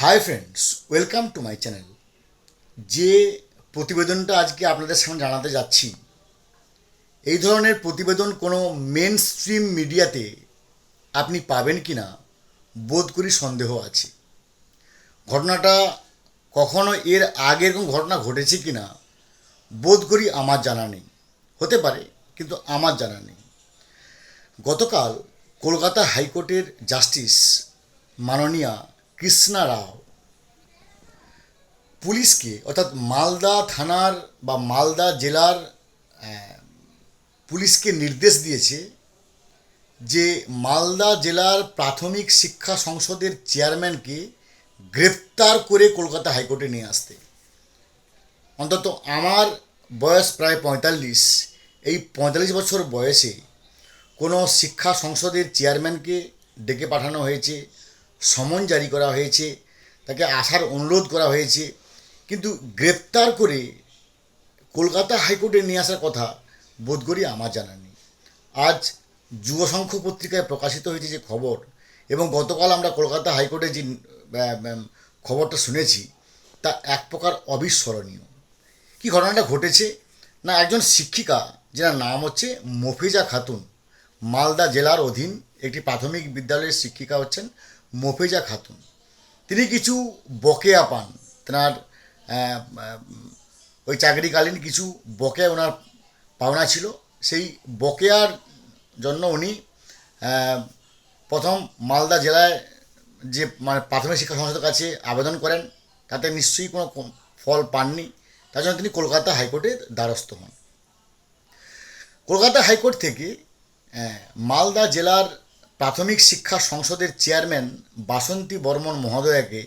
Hi friends welcome to my channel যে প্রতিবেদনটা আজকে আপনাদের সামনে জানাতে যাচ্ছি, এই ধরনের প্রতিবেদন কোনো মেন স্ট্রিম মিডিয়াতে আপনি পাবেন কি না বোধ করি সন্দেহ আছে। ঘটনাটা কখনো এর আগে এরকম ঘটনা ঘটেছে কি না বোধ করি আমার জানা নেই। হতে পারে, কিন্তু আমার জানা নেই। গতকাল কলকাতা হাইকোর্টের জাস্টিস মাননীয়া কৃষ্ণা রাও পুলিশকে, অর্থাৎ মালদা থানার বা মালদা জেলার পুলিশকে নির্দেশ দিয়েছে যে মালদা জেলার প্রাথমিক শিক্ষা সংসদের চেয়ারম্যানকে গ্রেপ্তার করে কলকাতা হাইকোর্টে নিয়ে আসতে। অন্তত আমার বয়স প্রায় পঁয়তাল্লিশ। এই পঁয়তাল্লিশ বছর বয়সে কোনো শিক্ষা সংসদের চেয়ারম্যানকে ডেকে পাঠানো হয়েছে। সমন জারি করা হয়েছে, তাকে আসার অনুরোধ করা হয়েছে। কিন্তু গ্রেপ্তার করে কলকাতা হাইকোর্টে নিয়ে আসার কথা বোধ করি আমার জানা নেই। আজ যুবসংখ্য পত্রিকায় প্রকাশিত হয়েছে যে খবর, এবং গতকাল আমরা কলকাতা হাইকোর্টে যে খবরটা শুনেছি, তা এক প্রকার অবিস্মরণীয়। কি ঘটনাটা ঘটেছে? না, একজন শিক্ষিকা যার নাম হচ্ছে মফিজা খাতুন, মালদা জেলার অধীন একটি প্রাথমিক বিদ্যালয়ের শিক্ষিকা হচ্ছেন মফিজা খাতুন। তিনি কিছু বকেয়া পান। তেনার ওই চাকরিকালীন কিছু বকেয়া ওনার পাওনা ছিল। সেই বকেয়ার জন্য উনি প্রথম মালদা জেলায় যে মানে প্রাথমিক শিক্ষা সংস্থার কাছে আবেদন করেন, তাতে নিশ্চয়ই কোনো ফল পাননি। তার জন্য তিনি কলকাতা হাইকোর্টের দ্বারস্থ হন। কলকাতা হাইকোর্ট থেকে মালদা জেলার প্রাথমিক শিক্ষা সংসদের চেয়ারম্যান বাসন্তী বর্মন মহোদয়াকে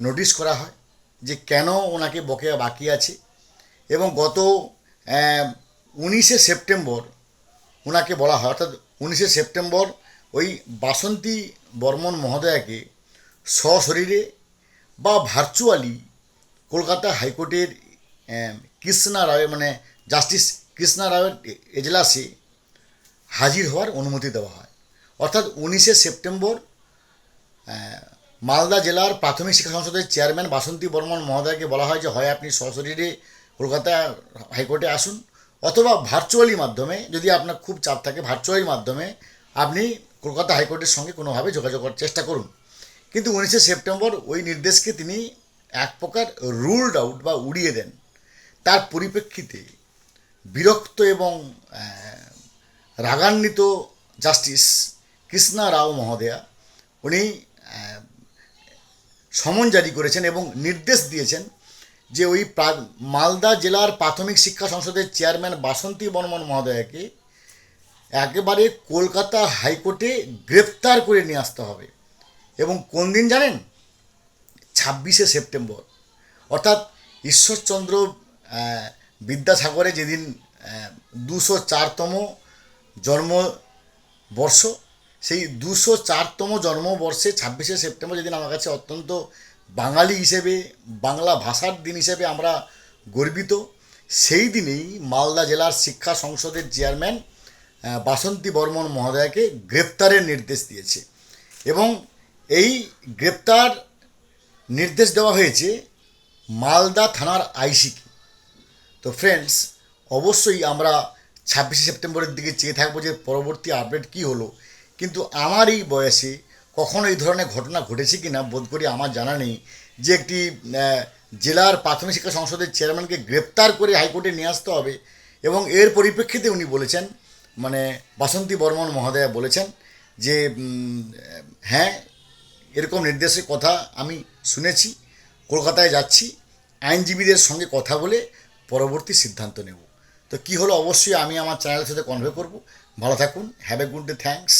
নোটিশ করা হয় যে কেন ওনাকে বকেয়া বাকি আছে এবং গত উনিশে সেপ্টেম্বর ওনাকে বলা হয়, অর্থাৎ উনিশে সেপ্টেম্বর ওই বাসন্তী বর্মন মহোদয়াকে সশরীরে বা ভার্চুয়ালি কলকাতা হাইকোর্টের কৃষ্ণা রায় মানে জাস্টিস কৃষ্ণা রায়ের এজলাসে হাজির হওয়ার অনুমতি দেওয়া হয়। অর্থাৎ উনিশে সেপ্টেম্বর মালদা জেলার প্রাথমিক শিক্ষা সংসদের চেয়ারম্যান বাসন্তী বর্মন মহোদয়কে বলা হয় যে, হয় আপনি সশরীরে কলকাতা হাইকোর্টে আসুন অথবা ভার্চুয়ালি মাধ্যমে, যদি আপনার খুব চাপ থাকে ভার্চুয়ালি মাধ্যমে, আপনি কলকাতা হাইকোর্টের সঙ্গে কোনোভাবে যোগাযোগ করার চেষ্টা করুন। কিন্তু উনিশে সেপ্টেম্বর ওই নির্দেশকে তিনি এক প্রকার রুলড আউট বা উড়িয়ে দেন। তার পরিপ্রেক্ষিতে বিরক্ত এবং রাগান্বিত জাস্টিস কৃষ্ণা রাও মহোদয়া, উনি সমন জারি করেছেন এবং নির্দেশ দিয়েছেন যে ওই মালদা জেলার প্রাথমিক শিক্ষা সংসদের চেয়ারম্যান বাসন্তী বর্মন মহোদয়াকে একেবারে কলকাতা হাইকোর্টে গ্রেপ্তার করে নিয়ে আসতে হবে। এবং কোন দিন জানেন? ছাব্বিশে সেপ্টেম্বর। অর্থাৎ ঈশ্বরচন্দ্র বিদ্যাসাগরে যেদিন দুশো চারতম জন্মবর্ষ সেই দুশো চারতম জন্মবর্ষে ছাব্বিশে সেপ্টেম্বর যেদিন আমার কাছে অত্যন্ত বাঙালি হিসেবে, বাংলা ভাষার দিন হিসেবে আমরা গর্বিত, সেই দিনেই মালদা জেলার শিক্ষা সংসদের চেয়ারম্যান বাসন্তী বর্মন মহোদয়কে গ্রেপ্তারের নির্দেশ দিয়েছে। এবং এই গ্রেপ্তার নির্দেশ দেওয়া হয়েছে মালদা থানার আইসিকে। তো ফ্রেন্ডস অবশ্যই আমরা ছাব্বিশে সেপ্টেম্বরের দিকে চেয়ে থাকব যে পরবর্তী আপডেট কী হলো। কিন্তু আমার এই বয়সে কখনো এই ধরনের ঘটনা ঘটেছে কি না বোধ করি আমার জানা নেই, যে একটি জেলার প্রাথমিক শিক্ষা সংসদের চেয়ারম্যানকে গ্রেপ্তার করে হাইকোর্টে নিয়ে আসতে হবে এবং এর পরিপ্রেক্ষিতে উনি বলেছেন মানে বাসন্তী বর্মন মহোদয়া বলেছেন যে হ্যাঁ এরকম নির্দেশের কথা আমি শুনেছি, কলকাতায় যাচ্ছি, আইনজীবীদের সঙ্গে কথা বলে পরবর্তী সিদ্ধান্ত নেব। তো কী হলো অবশ্যই আমি আমার চ্যানেলের সাথে কনভে করব। ভালো থাকুন have a good day thanks